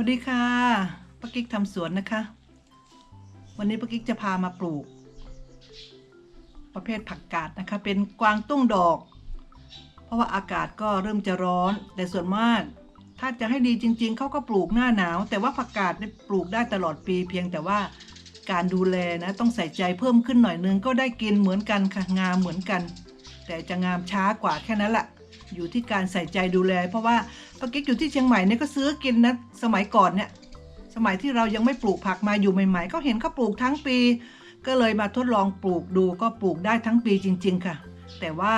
วัสดีค่ะป้ากิ๊กทำสวนนะคะ วันนี้ป้ากิ๊กจะพามาปลูก ประเภทผักกาดนะคะ เป็นกวางตุ้งดอก เพราะว่าอากาศก็เริ่มจะร้อน แต่ส่วนมาก ถ้าจะให้ดีจริง ๆเขาก็ปลูกหน้าหนาว แต่ว่าผักกาดเนี่ยปลูกได้ตลอดปี เพียงแต่ว่าการดูแลนะต้องใส่ใจเพิ่มขึ้นหน่อยนึงก็ได้กินเหมือนกันค่ะงามเหมือนกัน แต่จะงามช้ากว่าแค่นั้นแหละ อยู่ที่การใส่ใจดูแล เพราะว่าป้ากิ๊กอยู่ที่เชียงใหม่เนี่ยก็ซื้อกินนะสมัยก่อนเนี่ยสมัยที่เรายังไม่ปลูกผักมาอยู่ใหม่ ๆ ก็เห็นเขาปลูกทั้งปี ก็เลยมาทดลองปลูกดูก็ปลูกได้ทั้งปีจริง ๆ ค่ะ แต่ว่า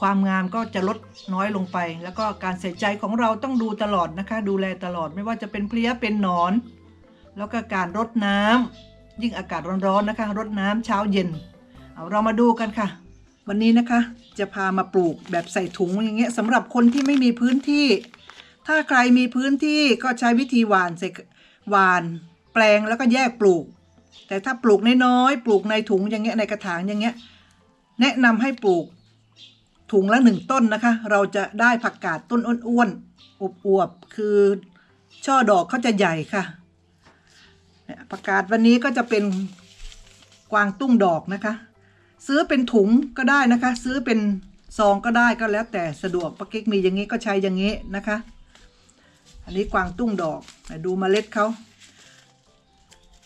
ความงามก็จะลดน้อยลงไป แล้วก็การใส่ใจของเราต้องดูตลอดนะคะ ดูแลตลอดไม่ว่าจะเป็นเพลี้ยเป็นหนอน แล้วก็การรดน้ำยิ่งอากาศร้อนๆนะคะ รดน้ำเช้าเย็น เอาเรามาดูกันค่ะ วันนี้นะคะจะพามาปลูกแบบใส่ถุงอย่างเงี้ยสำหรับคนที่ไม่มีพื้นที่ ถ้าใครมีพื้นที่ก็ใช้วิธีหว่านใส่หว่านแปลงแล้วก็แยกปลูก แต่ถ้าปลูกน้อยๆปลูกในถุงอย่างเงี้ยในกระถางอย่างเงี้ยแนะนำให้ปลูกถุงละหนึ่งต้นนะคะ เราจะได้ผักกาดต้นอ้วนๆอวบๆคือช่อดอกเขาจะใหญ่ค่ะเนี่ยผักกาดวันนี้ก็จะเป็นกวางตุ้งดอกนะคะ ซื้อเป็นถุงก็ได้นะคะ ซื้อเป็นซองก็ได้ก็แล้วแต่สะดวกปากิ๊กมีอย่างนี้ก็ใช้อย่างนี้นะคะ อันนี้กวางตุ้งดอกดูเมล็ดเขา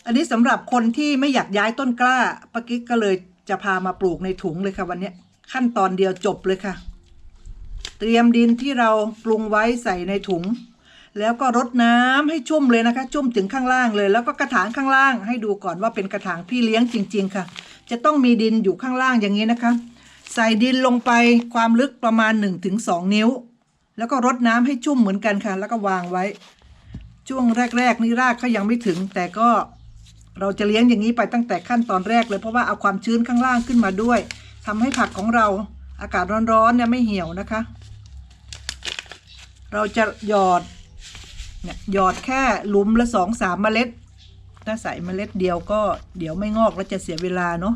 อันนี้สำหรับคนที่ไม่อยากย้ายต้นกล้าปากิ๊กก็เลยจะพามาปลูกในถุงเลยค่ะวันนี้ขั้นตอนเดียวจบเลยค่ะ เตรียมดินที่เราปรุงไว้ใส่ในถุง แล้วก็รดน้ำให้ชุ่มเลยนะคะ ชุ่มถึงข้างล่างเลย แล้วก็กระถางข้างล่าง ให้ดูก่อนว่าเป็นกระถางพี่เลี้ยงจริง ๆ ค่ะ จะต้องมีดินอยู่ข้างล่างอย่างนี้นะคะ ใส่ดินลงไปความลึกประมาณ 1-2 นิ้ว แล้วก็รดน้ำให้ชุ่มเหมือนกันค่ะ แล้วก็วางไว้ ช่วงแรก ๆ นี่รากเขายังไม่ถึง แต่ก็เราจะเลี้ยงอย่างนี้ไปตั้งแต่ขั้นตอนแรกเลยเพราะว่าเอาความชื้นข้างล่างขึ้นมาด้วยทำให้ผักของเราอากาศร้อนๆเนี่ยไม่เหี่ยวนะคะ เราจะหยอด เนี่ยหยอดแค่หลุมละสองสามเมล็ด ถ้าใส่เมล็ดเดียวก็เดี๋ยวไม่งอกแล้วจะเสียเวลาเนาะ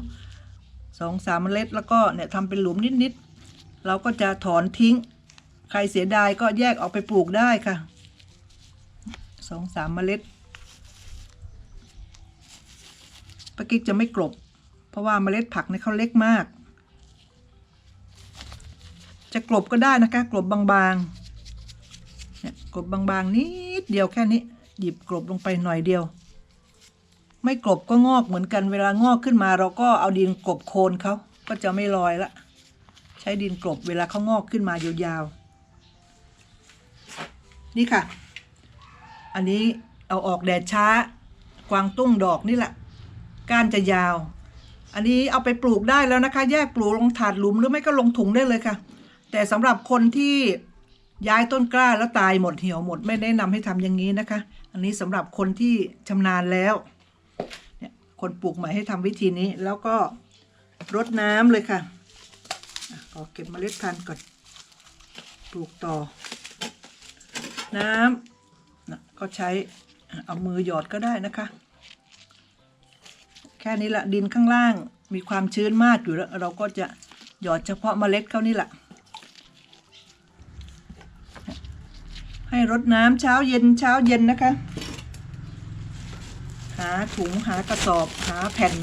สองสามเมล็ดแล้วก็เนี่ยทำเป็นหลุมนิดๆเราก็จะถอนทิ้ง ใครเสียดายก็แยกออกไปปลูกได้ค่ะสองสามเมล็ดปากิ๊กจะไม่กลบ เพราะว่าเมล็ดผักเนี่ยเขาเล็กมาก จะกลบก็ได้นะคะ กลบบางๆ กลบบางๆนิดเดียวแค่นี้ หยิบกลบลงไปหน่อยเดียว ไม่กลบก็งอกเหมือนกันเวลางอกขึ้นมา เราก็เอาดินกลบโคนเขาก็จะไม่ลอยละ ใช้ดินกลบเวลาเขางอกขึ้นมายาวๆนี่ค่ะ อันนี้เอาออกแดดช้ากวางตุ้งดอกนี่แหละ ก้านจะยาว อันนี้เอาไปปลูกได้แล้วนะคะ แยกปลูกลงถาดหลุมหรือไม่ก็ลงถุงได้เลยค่ะ แต่สำหรับคนที่ ย้ายต้นกล้าแล้วตายหมดเหี่ยวหมดไม่แนะนำให้ทำอย่างนี้นะคะ อันนี้สำหรับคนที่ชำนาญแล้วเนี่ยคนปลูกใหม่ให้ทำวิธีนี้แล้วก็รดน้ำเลยค่ะอะขอเก็บเมล็ดพันธุ์ก่อนปลูกต่อ น้ำนะก็ใช้เอามือหยอดก็ได้นะคะ แค่นี้แหละดินข้างล่างมีความชื้นมากอยู่แล้ว เราก็จะหยอดเฉพาะเมล็ดเขานี่แหละ รดน้ำเช้าเย็นเช้าเย็นนะคะ หาถุงหากระสอบหาแผ่น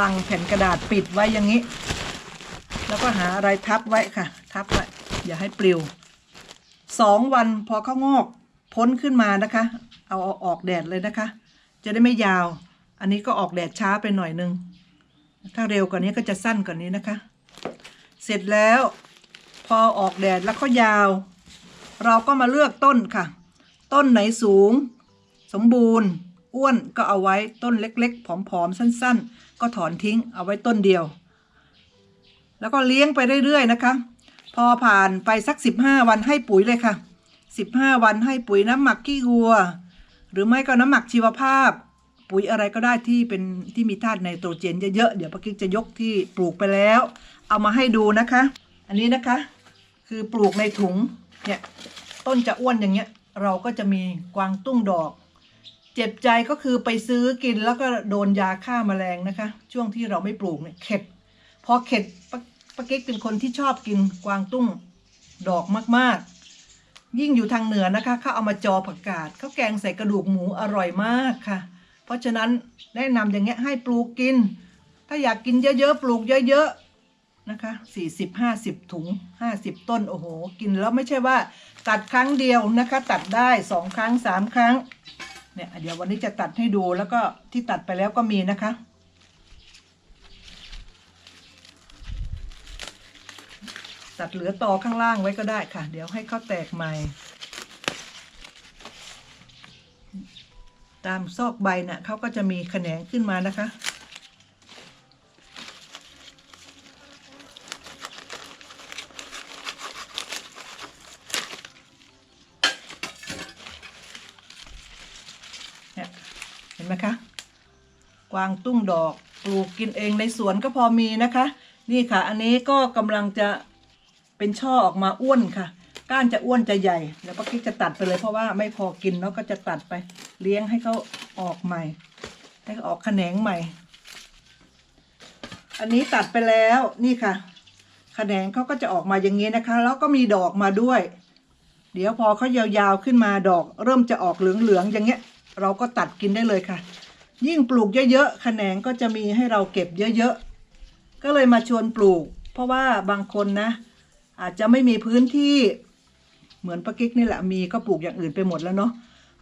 ลังแผ่นกระดาษปิดไว้อย่างนี้ แล้วก็หาอะไรทับไว้ค่ะ ทับไว้อย่าให้ปลิวสองวันพอเขางอกพ้นขึ้นมานะคะ เอาออกแดดเลยนะคะ จะได้ไม่ยาว อันนี้ก็ออกแดดช้าไปหน่อยนึง ถ้าเร็วกว่านี้ก็จะสั้นกว่านี้นะคะ เสร็จแล้ว พอออกแดดแล้วเขายาว เราก็มาเลือกต้นค่ะ ต้นไหนสูง สมบูรณ์ อ้วนก็เอาไว้ต้นเล็กๆ ผอมๆ สั้นๆ ก็ถอนทิ้งเอาไว้ต้นเดียว แล้วก็เลี้ยงไปเรื่อยๆนะคะ พอผ่านไปสัก 15 วันให้ปุ๋ยเลยค่ะ 15 วันให้ปุ๋ยน้ำหมักขี้วัว หรือไม่ก็น้ำหมักชีวภาพ ปุ๋ยอะไรก็ได้ที่เป็นที่มีธาตุไนโตรเจนเยอะๆเดี๋ยวป้ากิ๊กจะยกที่ปลูกไปแล้ว เอามาให้ดูนะคะ อันนี้นะคะ คือปลูกในถุงเนี่ย ต้นจะอ้วนอย่างเงี้ย เราก็จะมีกวางตุ้งดอก เจ็บใจก็คือไปซื้อกินแล้วก็โดนยาฆ่าแมลงนะคะ ช่วงที่เราไม่ปลูกเนี่ยเข็ด พอเข็ดปปะเก๊กเป็นคนที่ชอบกินกวางตุ้งดอกมากๆ ยิ่งอยู่ทางเหนือนะคะเขาเอามาจอผักกาดเขาแกงใส่กระดูกหมูอร่อยมากค่ะ เพราะฉะนั้นแนะนำอย่างเงี้ยให้ปลูกกิน ถ้าอยากกินเยอะๆปลูกเยอะๆ นะคะสี่สิบห้าสิบถุงห้าสิบต้น โอ้โห กินแล้วไม่ใช่ว่า ตัดครั้งเดียวนะคะ ตัดได้สองครั้งสามครั้ง เนี่ย เดี๋ยววันนี้จะตัดให้ดูแล้วก็ที่ตัดไปแล้วก็มีนะคะ ตัดเหลือต่อข้างล่างไว้ก็ได้ค่ะ เดี๋ยวให้เขาแตกใหม่ ตามซอกใบน่ะเขาก็จะมีแขนงขึ้นมานะคะ เนี่ยเห็นไหมคะกวางตุ้งดอกปลูกกินเองในสวนก็พอมีนะคะ นี่ค่ะ อันนี้ก็กำลังจะเป็นช่อออกมาอ้วนค่ะ ก้านจะอ้วนจะใหญ่ แล้วป้ากิ๊กจะตัดไปเลยเพราะว่าไม่พอกินเนาะก็จะตัดไป เลี้ยงให้เขาออกใหม่ ให้เขาออกแขนงใหม่ อันนี้ตัดไปแล้วนี่ค่ะแขนงเขาก็จะออกมาอย่างนี้นะคะ แล้วก็มีดอกมาด้วย เดี๋ยวพอเขายาวๆขึ้นมาดอก เริ่มจะออกเหลืองๆอย่างเงี้ย เราก็ตัดกินได้เลยค่ะ ยิ่งปลูกเยอะๆแขนงก็จะมีให้เราเก็บเยอะๆ ก็เลยมาชวนปลูก เพราะว่าบางคนนะ อาจจะไม่มีพื้นที่เหมือนปากิ๊กนี่แหละมีก็ปลูกอย่างอื่นไปหมดแล้วเนาะ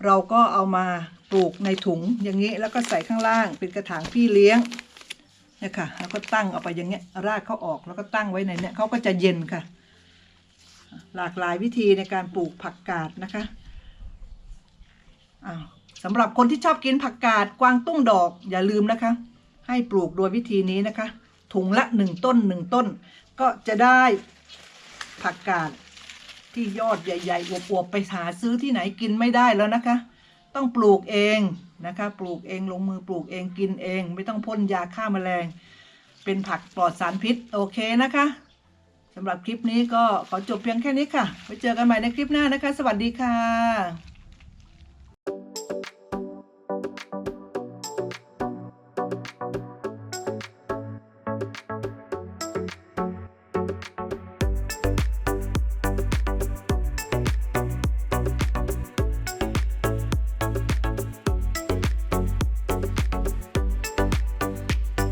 เราก็เอามาปลูกในถุงอย่างนี้แล้วก็ใส่ข้างล่างเป็นกระถางพี่เลี้ยงเนี่ยค่ะแล้วก็ตั้งเอาไปอย่างเงี้ยรากเขาออกแล้วก็ตั้งไว้ในเนี้ยเขาก็จะเย็นค่ะ หลากหลายวิธีในการปลูกผักกาดนะคะอ้าว สำหรับคนที่ชอบกินผักกาดกวางตุ้งดอกอย่าลืมนะคะ ให้ปลูกโดยวิธีนี้นะคะ ถุงละหนึ่งต้นหนึ่งต้น ก็จะได้ผักกาดที่ยอดใหญ่ๆอวบๆไปหาซื้อที่ไหนกินไม่ได้แล้วนะคะ ต้องปลูกเองนะคะ ปลูกเองลงมือปลูกเองกินเอง ไม่ต้องพ่นยาฆ่าแมลง เป็นผักปลอดสารพิษโอเคนะคะสำหรับคลิปนี้ก็ขอจบเพียงแค่นี้ค่ะไว้เจอกันใหม่ในคลิปหน้านะคะ สวัสดีค่ะ